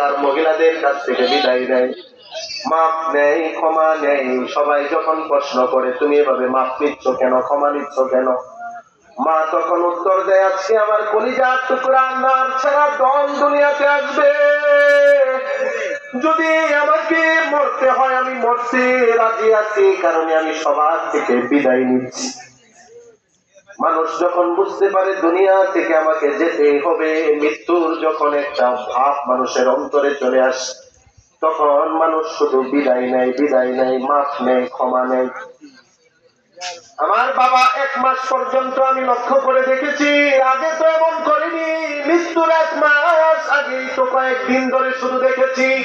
আর মহিলাদের কাছ থেকে বিদায় নেয়। মাপ নেই ক্ষমা নেই সবাই যখন প্রশ্ন করে, তুমি এভাবে মাপ নিচ্ছ কেন? ক্ষমা নিচ্ছ কেন? মা তখন উত্তর দেয়, আজকে আমার কলিজার টুকরা নাম ছাড়া দল দুনিয়াতে আসবে। যদি আমাকে মরতে হয়, আমি মরছি, রাজি আছি, কারণে আমি সবার থেকে বিদায় নিচ্ছি। মানুষ যখন বুঝতে পারে দুনিয়া থেকে আমাকে যেতে হবে, মৃত্যুর যখন একটা ভাব মানুষের অন্তরে চলে আসে, তখন মানুষ শুধু বিদায় নেয় বিদায় নেয়, মাফ নেয়, ক্ষমা নেয়। আমার বাবা এক মাস পর্যন্ত আমি লক্ষ্য করে দেখেছি, আগে তো এমন করিনি, মৃত্যুর এক মাস আগেই তো কয়েকদিন ধরে শুধু দেখেছি।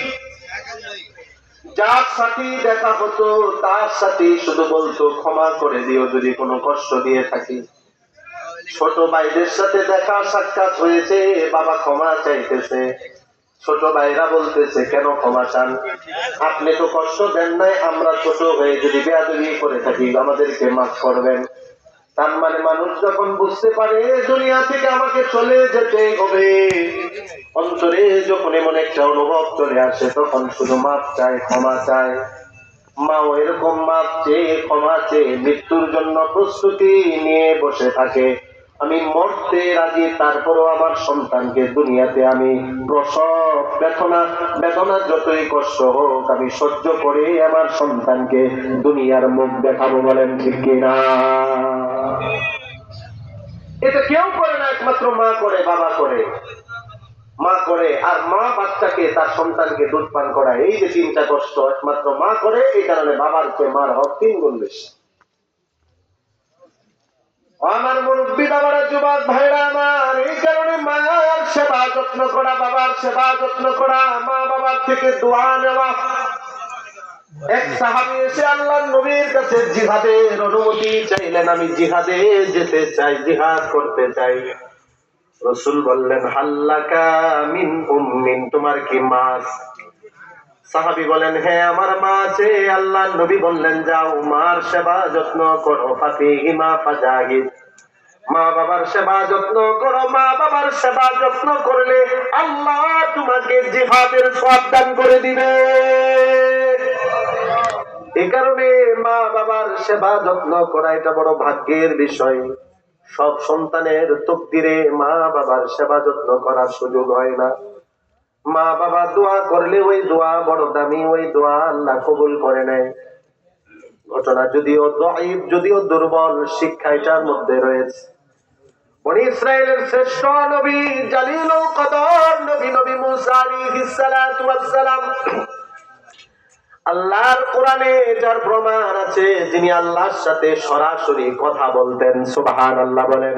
যার সাথে দেখা হতো, তার সাথে শুধু বলতো, ক্ষমা করে দিও যদি কোনো কষ্ট দিয়ে থাকি। ছোট ভাইদের সাথে দেখা সাক্ষাৎ হয়েছে, বাবা ক্ষমা চাইতেছে। ছোট ভাইরা বলতেছে, কেন ক্ষমা চান? আপনি তো কষ্ট দেন নাই, আমরা ছোট হয়ে যদি বেয়াদবি করে থাকি, আমাদেরকে মাফ করবেন। তার মানে মানুষ যখন বুঝতে পারে, দুনিয়া থেকে আমাকে চলে যেতে হবে। অন্তরে যখন এমন একটা অনুভব চলে আসে, তখন শুধু মাপ চায়, ক্ষমা চায়। মাও এরকম মাপ চেয়ে, ক্ষমা চেয়ে মৃত্যুর জন্য প্রস্তুতি নিয়ে বসে থাকে। আমি মরতে রাজি, তারপরও আমার সন্তানকে দুনিয়াতে আমি প্রসব, বেদনা বেদনা যতই কষ্ট হোক, আমি সহ্য করে আমার সন্তানকে দুনিয়ার মুখ দেখাবো বলেন ঠিক কিনা? এটা কেউ করে না, একমাত্র মা করে, বাবা করে। মা করে, আর মা বাচ্চাকে, তার সন্তানকে দুধ পান করায়। এই যে চিন্তা কষ্ট, একমাত্র মা করে, এই কারণে বাবার চেয়ে মার হক তিন গুণ বেশি। আমার মুরব্বী বাবারা, যুবক ভাইরা, আমার এই কারণে মায়ের সেবা যত্ন করা, বাবার সেবা যত্ন করা, মা বাবার থেকে দোয়া নেওয়া। অনুমতি চাইলেন, আমি যেতে চাই করতে চাই। রসুল বললেন মিন তোমার কি মাস সাহাবি বলেন হ্যাঁ আমার মা আছে আল্লাহ নবী বললেন, যাও, মার সেবা যত্ন করো মা বাবার সেবা যত্ন করো, মা বাবার সেবা যত্ন করলে আল্লাহ তোমাকে জিহাদের সব দান করে দিবে। এই কারণে মা বাবার সেবা যত্ন করা এটা বড় ভাগ্যের বিষয়। সব সন্তানের তকদিরে মা বাবার সেবা যত্ন করার সুযোগ হয় না। মা বাবা দোয়া করলে ওই দোয়া বড় দামি, ওই দোয়া আল্লাহ কবুল করে নেয়। ঘটনা যদিও দইব যদিও দুর্বল, শিক্ষা এটার মধ্যে রয়েছে। শ্রেষ্ঠ নবী নবী নবী আল্লাহর যার প্রমাণ আছে, যিনি আল্লাহর সাথে সরাসরি কথা বলতেন, সুবহানাল্লাহ বলেন।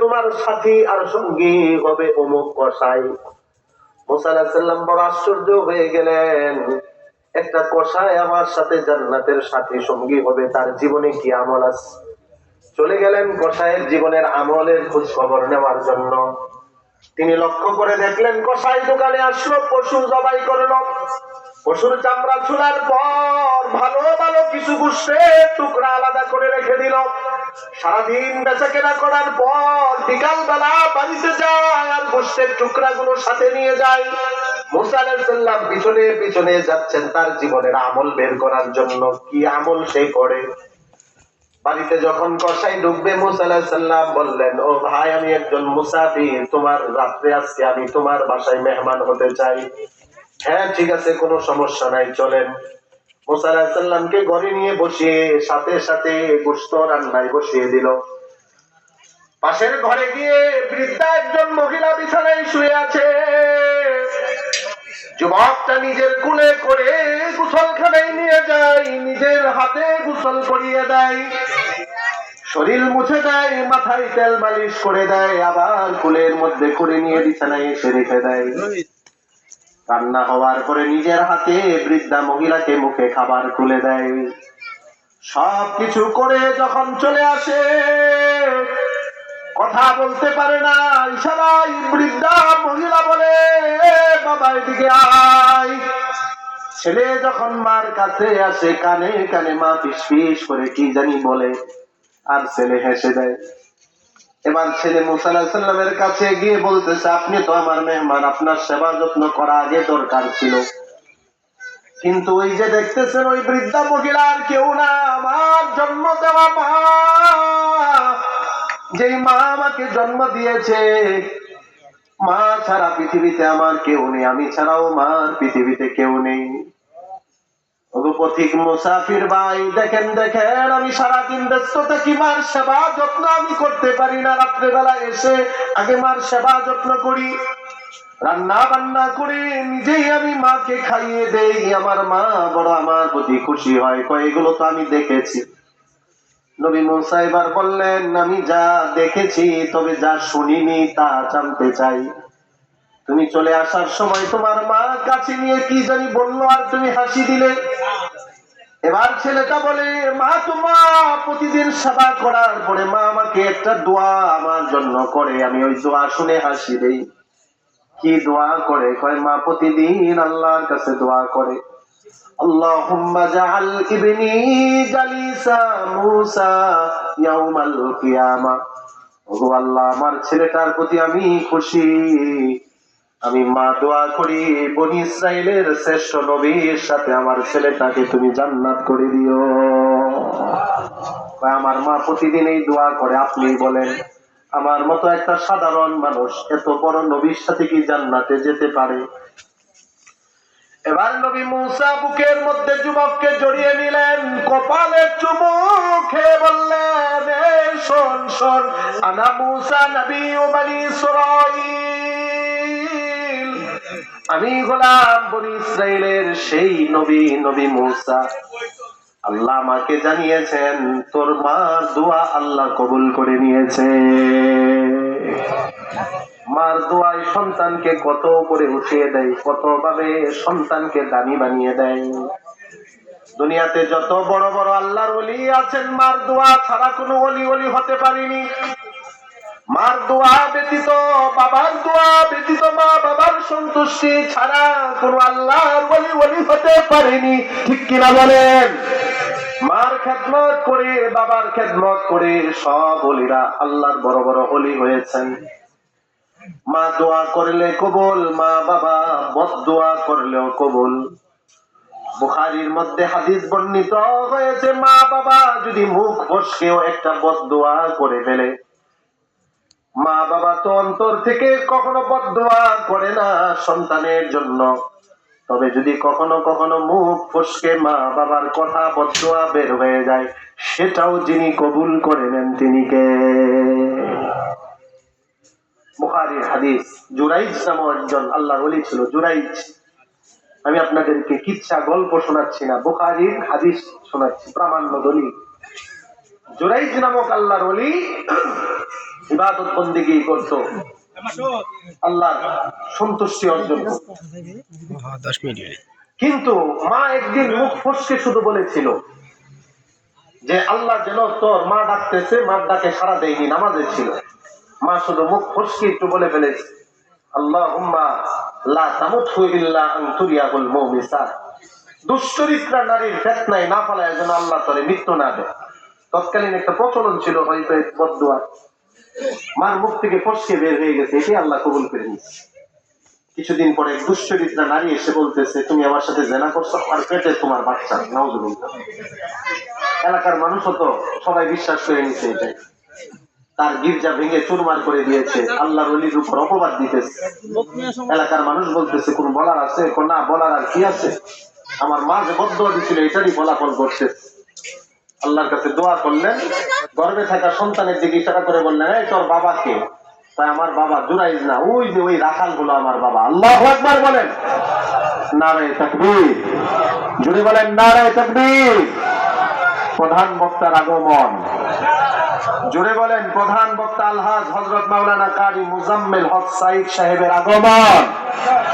তোমার সাথী আর সঙ্গী হবে অমুক বড় আশ্চর্য হয়ে গেলেন। একটা কসাই আমার সাথে জান্নাতের সাথী সঙ্গী হবে, তার জীবনে কি আমল আছে? চলে গেলেন কসাইয়ের জীবনের আমলের খোঁজ খবর নেওয়ার জন্য। তিনি লক্ষ্য করে দেখলেন, কসাই দোকানে আসলো পশু জবাই করল। পশুর চামড়া ছুলার পর ভালো ভালো কিছু গুষ্টের টুকরা আলাদা করে রেখে দিল। সারাদিন বেচা কেনা করার পর বিকাল বেলা বাড়িতে যায় আর গোষ্ঠের টুকরা গুলো সাথে নিয়ে যায়। মুসা পিছনে পিছনে যাচ্ছেন তার জীবনের আমল বের করার জন্য। কি আমল সে করে? বাড়িতে যখন কষাই ঢুকবে মুসাল্লাম বললেন, ও ভাই, আমি একজন মুসাফির তোমার রাত্রে আজকে আমি তোমার বাসায় মেহমান হতে চাই। হ্যাঁ ঠিক আছে, কোনো সমস্যা নাই, চলেন। মুসাল্লামকে ঘরে নিয়ে বসিয়ে সাথে সাথে রান্নায় বসিয়ে দিল। পাশের ঘরে গিয়ে বৃদ্ধা একজন মহিলা বিছানায় শুয়ে আছে। যুবকটা নিজের কুলে করে গোসলখানায় নিয়ে যায়, নিজের হাতে গোসল করিয়ে দেয়। শরীর মুছে দেয়, মাথায় তেল মালিশ করে দেয়, আবার কুলের মধ্যে করে নিয়ে বিছানায় এসে রেখে দেয়। রান্না হওয়ার পরে নিজের হাতে বৃদ্ধা মহিলাকে মুখে খাবার তুলে দেয়। সব কিছু করে যখন চলে আসে, কথা বলতে পারে না ইশারাই বৃদ্ধা মহিলা বলে, "এ, বাবা, এদিকে আয়। ছেলে যখন মার কাছে আসে, কানে কানে মা পিস করে কি জানি বলে, আর ছেলে হেসে দেয়। এবার ছেলে মুসাল্লাহ কাছে গিয়ে বলতেছে, আপনি তো আমার মেহমান, আপনার সেবা যত্ন করা আগে দরকার ছিল। কিন্তু ওই যে দেখতেছেন, ওই বৃদ্ধা মহিলা আর কেউ না, আমার জন্ম দেওয়া মা। যেই মা আমাকে জন্ম দিয়েছে, মা ছাড়া পৃথিবীতে আমার কেউ নেই, আমি ছাড়াও মার পৃথিবীতে কেউ নেই। ওগো পথিক মুসাফির ভাই, দেখেন দেখেন, আমি সারাদিন ব্যস্ত থাকি, মার সেবা যত্ন আমি করতে পারি না। রাত্রেবেলা এসে আগে মার সেবা যত্ন করি, রান্না বান্না করে নিজেই আমি মাকে খাইয়ে দেই। আমার মা বড়, আমার প্রতি খুশি হয়। কয় এগুলো তো আমি দেখেছি। নবী মুসা এবার বললেন, আমি যা দেখেছি, তবে যা শুনিনি তা জানতে চাই। তুমি চলে আসার সময় তোমার মা কাছে নিয়ে কি জানি বললো আর তুমি হাসি দিলে এবার ছেলেটা বলে মা তোমা প্রতিদিন সেবা করার পরে মা আমাকে একটা দোয়া আমার জন্য করে আমি ওই দোয়া শুনে হাসি দেই কি দোয়া করে কয় মা প্রতিদিন আল্লাহর কাছে দোয়া করে اللهم اجعل ابني جليسا موسى يوم القيامة ওগো আল্লাহ আমার ছেলেটার প্রতি আমি খুশি আমি মা দোয়া করি, বনি ইসরায়েলের শ্রেষ্ঠ নবীর সাথে আমার ছেলেটাকে তুমি জান্নাত করে দিও। আমার মা প্রতিদিন এই দোয়া করে আপনি বলেন, আমার মতো একটা সাধারণ মানুষ এত বড় নবীর সাথে কি জান্নাতে যেতে পারে? এবার নবী মুসা বুকের মধ্যে যুবককে জড়িয়ে নিলেন, কপালে চুমুক খেয়ে বললেন শোন শোন, আনা মুসা নবী ও বনি ইসরাইল। আমি গোলাম বনি ইসরাইলের সেই নবী নবী মুসা। আল্লাহ আমাকে জানিয়েছেন, তোর মা দোয়া আল্লাহ কবুল করে নিয়েছে। মার দোয়ায় সন্তানকে কত করে উঠিয়ে দেয় কত ভাবে সন্তানকে দামি বানিয়ে দেয়। দুনিয়াতে যত বড় বড় আল্লাহর অলি আছেন, মার দোয়া ছাড়া কোনো অলি অলি হতে পারিনি। মার দোয়া ব্যতীত, বাবার দোয়া ব্যতীত, মা বাবার সন্তুষ্টি ছাড়া কোনো আল্লাহর অলি অলি হতে পারেনি। ঠিক কিনা বলেন? মার খেদমত করে, বাবার খেদমত করে সব অলিরা আল্লাহর বড় বড় অলি হয়েছেন। মা দোয়া করলে কবুল, মা বাবা বদ দোয়া করলেও কবুল। বুখারির মধ্যে হাদিস বর্ণিত হয়েছে, মা বাবা যদি মুখ ফসকেও একটা বদ দোয়া করে ফেলে মা বাবা তো অন্তর থেকে কখনো বদ দোয়া করে না সন্তানের জন্য। তবে যদি কখনো কখনো মুখ ফসকে মা বাবার কথা বদোয়া বের হয়ে যায়, সেটাও যিনি কবুল করে নেন তিনি কে? বুখারীর হাদিস, জুরাইজ নামক একজন আল্লাহর ওলি ছিল, জুরাইজ। আমি আপনাদেরকে কিচ্ছা গল্প শোনাচ্ছি না, বুখারীর হাদিস শোনাচ্ছি, প্রামাণ্য দলিল। জুরাইজ নামক আল্লাহর ইবাদত বন্দিগি করত আল্লাহ সন্তুষ্টি অর্জন কিন্তু মা একদিন মুখ ফসকে শুধু বলেছিল যে আল্লাহ যেন তোর মা ডাকতেছে মা ডাকে সারা দেয়নি, নামাজে ছিল। মা শুধু মুখ ফসকে একটু বলে ফেলেছে আল্লাহ লা তামুথু ইল্লা আনতুরিয়াকুল মুমিসা দুশ্চরিত্রা নারীর ফেতনায় না ফেলায় যেন আল্লাহ তরে মৃত্যু না দেয় তৎকালীন একটা প্রচলন ছিল হয়তো বদুয়া। মার মুখ থেকে ফসকে বের হয়ে গেছে এটি আল্লাহ কবুল করে নিচ্ছে কিছুদিন পরে এক দুশ্চরিত্রা নারী এসে বলতেছে, তুমি আমার সাথে জেনা করছ আর পেটে তোমার বাচ্চা, নাউজুবিল্লাহ। এলাকার মানুষও তো সবাই বিশ্বাস করে নিচ্ছে এটাই। তার গির্জা ভেঙে চুরমার করে দিয়েছে, আল্লাহর অলির উপর অপবাদ দিতেছে। এলাকার মানুষ বলতেছে, কোন বলার আছে? কোন না, বলার আর কি আছে? আমার মা যে বদ্ধ দিছিল, এটারই ফলাফল করছে আল্লাহর কাছে দোয়া করলেন, গর্বে থাকা সন্তানের দিকে ইশারা করে বললেন, এই তোর বাবাকে। তাই আমার বাবা জুরাইজ না, ওই যে ওই রাখালগুলো আমার বাবা। আল্লাহ একবার বলেন নারায় তাকবীর। জুড়ে বলেন নারায় তাকবীর। প্রধান বক্তার আগমন। জুড়ে বলেন, প্রধান বক্তা আলহাজ হজরত মাওলানা কারি মুজাম্মেল হক সাইদ সাহেবের আগমন।